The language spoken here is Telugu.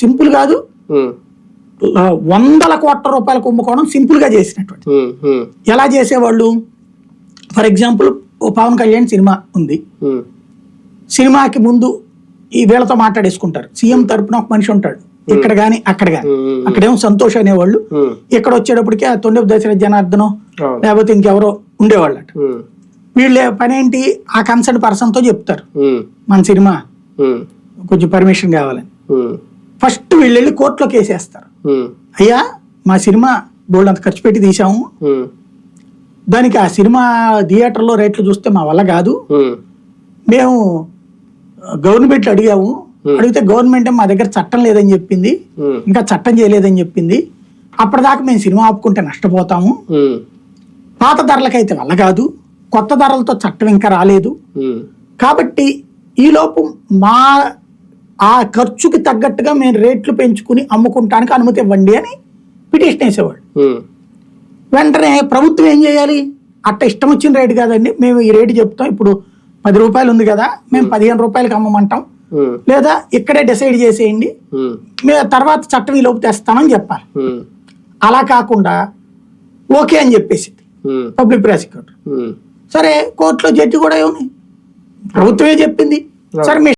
సింపుల్ కాదు. వందల కోట్ల రూపాయల కుంభకోణం సింపుల్గా చేసినటువంటి ఎలా చేసేవాళ్ళు? For example Pawan Kalyan cinema ఉంది. సినిమాకి ముందు ఈ వీళ్ళతో మాట్లాడేసుకుంటారు. సీఎం తరపున ఒక మనిషి ఉంటాడు. ఇక్కడ గాని అక్కడ గాని. అక్కడేమో సంతోష్ అనేవాళ్ళు. ఇక్కడ వచ్చేటప్పటికి ఆ తొండెపు దశరథ జనార్దనం. లేకపోతే ఇంకెవరో ఉండేవాళ్ళట. ఉమ్, వీళ్ళ పని ఏంటి? ఆ కన్సర్న్ పర్సన్తో చెప్తారు మన సినిమా. కొంచెం పర్మిషన్ కావాలని. ఫస్ట్ వీళ్ళు వెళ్ళి కోర్టులో కేసేస్తారు. అయ్యా మా సినిమా బోల్డ్ అంత ఖర్చు పెట్టి తీసాము దానికి ఆ సినిమా థియేటర్లో రేట్లు చూస్తే మా వల్ల కాదు. మేము గవర్నమెంట్ అడిగాము. అడిగితే గవర్నమెంట్ మా దగ్గర చట్టం లేదని చెప్పింది. ఇంకా చట్టం చేయలేదని చెప్పింది. అప్పటిదాకా మేము సినిమా ఆపుకుంటే నష్టపోతాము. పాత ధరలకైతే వల్ల కాదు. కొత్త ధరలతో చట్టం ఇంకా రాలేదు. కాబట్టి ఈలోపు మా ఆ ఖర్చుకి తగ్గట్టుగా మేము రేట్లు పెంచుకుని అమ్ముకుంటానికి అనుమతి ఇవ్వండి అని పిటిషన్ వేసేవాడు వెంటనే ప్రభుత్వం ఏం చేయాలి? అట్ట ఇష్టం వచ్చిన రేటు కాదండి. మేము ఈ రేటు చెప్తాం. ఇప్పుడు పది రూపాయలు ఉంది కదా మేము పదిహేను రూపాయలకి అమ్మమంటాం. లేదా ఇక్కడే డిసైడ్ చేసేయండి. మేము తర్వాత చట్టం ఈ లోపు తెస్తామని చెప్పాలి. అలా కాకుండా ఓకే అని చెప్పేసింది పబ్లిక్ ప్రాసిక్యూటర్. సరే కోర్టులో జడ్జి కూడా ఏమని ప్రభుత్వమే చెప్పింది. సరే